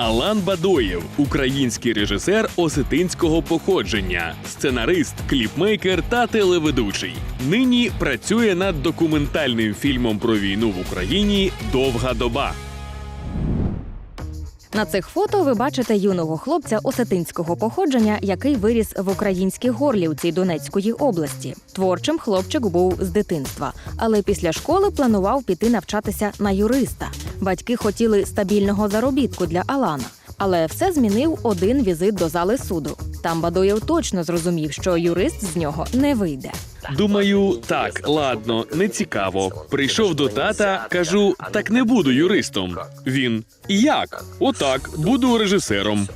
Алан Бадоєв, український режисер осетинського походження, сценарист, кліпмейкер та телеведучий. Нині працює над документальним фільмом про війну в Україні Довга доба. На цих фото ви бачите юного хлопця осетинського походження, який виріс в українській Горлівці Донецької області. Творчим хлопчик був з дитинства, але після школи планував піти навчатися на юриста. Батьки хотіли стабільного заробітку для Алана. Але все змінив один візит до зали суду. Там Бадоєв точно зрозумів, що юрист з нього не вийде. Думаю, так, ладно, не цікаво. Прийшов до тата, кажу, так не буду юристом. Він як? Отак, буду режисером.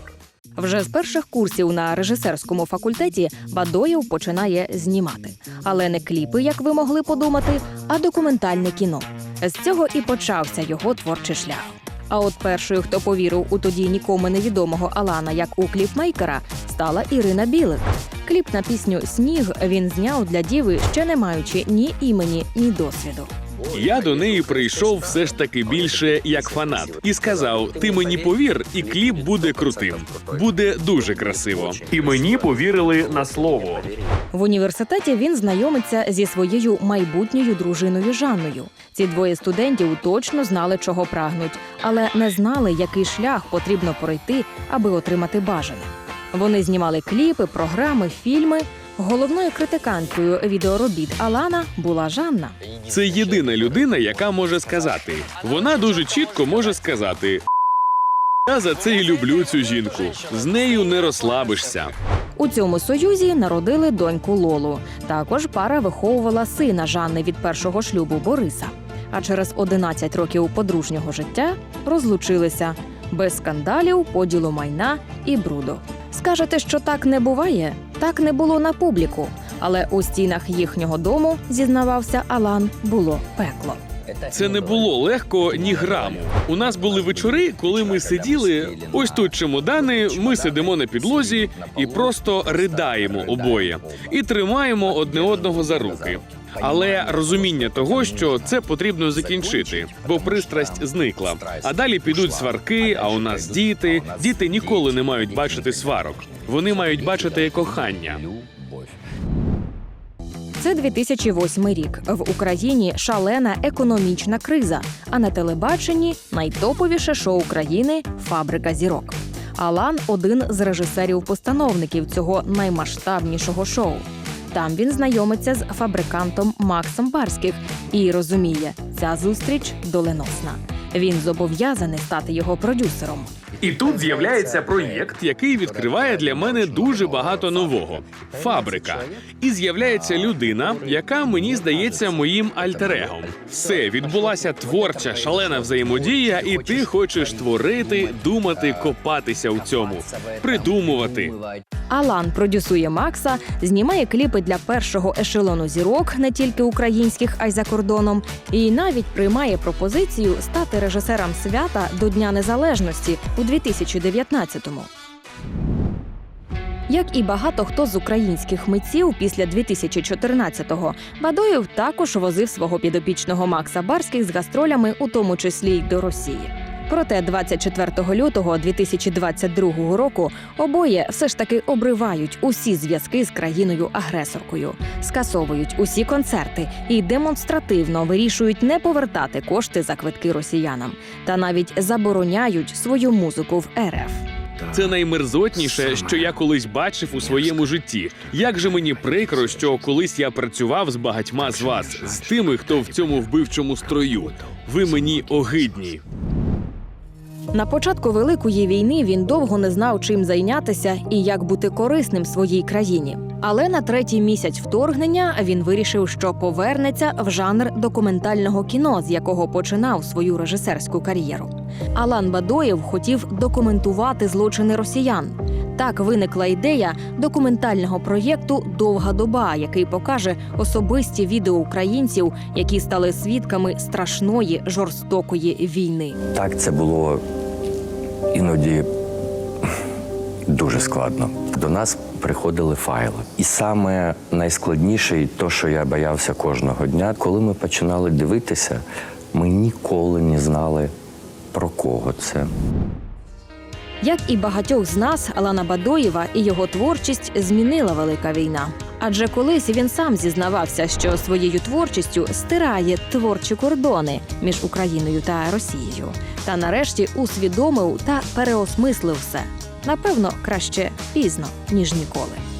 Вже з перших курсів на режисерському факультеті Бадоєв починає знімати, але не кліпи, як ви могли подумати, а документальне кіно. З цього і почався його творчий шлях. А от першою, хто повірив у тоді нікому невідомого Алана як у кліпмейкера, стала Ірина Білик. Кліп на пісню Сніг він зняв для діви, ще не маючи ні імені, ні досвіду. Я до неї прийшов все ж таки більше як фанат і сказав: ти мені повір, і кліп буде крутим. Буде дуже красиво. І мені повірили на слово. В університеті він знайомиться зі своєю майбутньою дружиною Жанною. Ці двоє студентів точно знали, чого прагнуть, але не знали, який шлях потрібно пройти, аби отримати бажане. Вони знімали кліпи, програми, фільми. Головною критиканткою відеоробіт Алана була Жанна. Це єдина людина, яка може сказати. Вона дуже чітко може сказати. Я за це і люблю цю жінку. З нею не розслабишся. У цьому союзі народили доньку Лолу. Також пара виховувала сина Жанни від першого шлюбу Бориса. А через 11 років подружнього життя розлучилися без скандалів, поділу майна і бруду. Скажете, що так не буває? Так не було на публіку. Але у стінах їхнього дому, зізнавався Алан, було пекло. Це не було легко ні граму. У нас були вечори, коли ми сиділи. Ось тут чемодани. Ми сидимо на підлозі і просто ридаємо обоє і тримаємо одне одного за руки. Але розуміння того, що це потрібно закінчити, бо пристрасть зникла. А далі підуть сварки. А у нас діти. Діти ніколи не мають бачити сварок. Вони мають бачити кохання. Це 2008 рік. В Україні шалена економічна криза. А на телебаченні найтоповіше шоу країни Фабрика зірок. Алан один з режисерів-постановників цього наймасштабнішого шоу. Там він знайомиться з фабрикантом Максом Барських і розуміє, ця зустріч доленосна. Він зобов'язаний стати його продюсером. І тут з'являється проєкт, який відкриває для мене дуже багато нового фабрика. І з'являється людина, яка мені здається моїм альтерегом. Все відбулася творча, шалена взаємодія, і ти хочеш творити, думати, копатися у цьому, придумувати. Алан продюсує Макса, знімає кліпи для першого ешелону зірок, не тільки українських, а й за кордоном, і навіть приймає пропозицію стати режисером свята до Дня Незалежності у 2019-му. Як і багато хто з українських митців після 2014-го, Бадоєв також возив свого підопічного Макса Барських з гастролями, у тому числі й до Росії. Проте 24 лютого 2022 року обоє все ж таки обривають усі зв'язки з країною-агресоркою, скасовують усі концерти і демонстративно вирішують не повертати кошти за квитки росіянам та навіть забороняють свою музику в РФ. Це наймерзотніше, що я колись бачив у своєму житті. Як же мені прикро, що колись я працював з багатьма з вас, з тими, хто в цьому вбивчому строю. Ви мені огидні. На початку великої війни він довго не знав, чим зайнятися і як бути корисним своїй країні. Але на третій місяць вторгнення він вирішив, що повернеться в жанр документального кіно, з якого починав свою режисерську кар'єру. Алан Бадоєв хотів документувати злочини росіян. Так виникла ідея документального проєкту Довга доба, який покаже особисті відео українців, які стали свідками страшної жорстокої війни. Так, це було іноді дуже складно. До нас приходили файли. І саме найскладніше, і то, що я боявся кожного дня, коли ми починали дивитися, ми ніколи не знали, про кого це. Як і багатьох з нас, Алана Бадоєва і його творчість змінила велика війна. Адже колись він сам зізнавався, що своєю творчістю стирає творчі кордони між Україною та Росією. Та нарешті усвідомив та переосмислив все. Напевно, краще пізно ніж ніколи.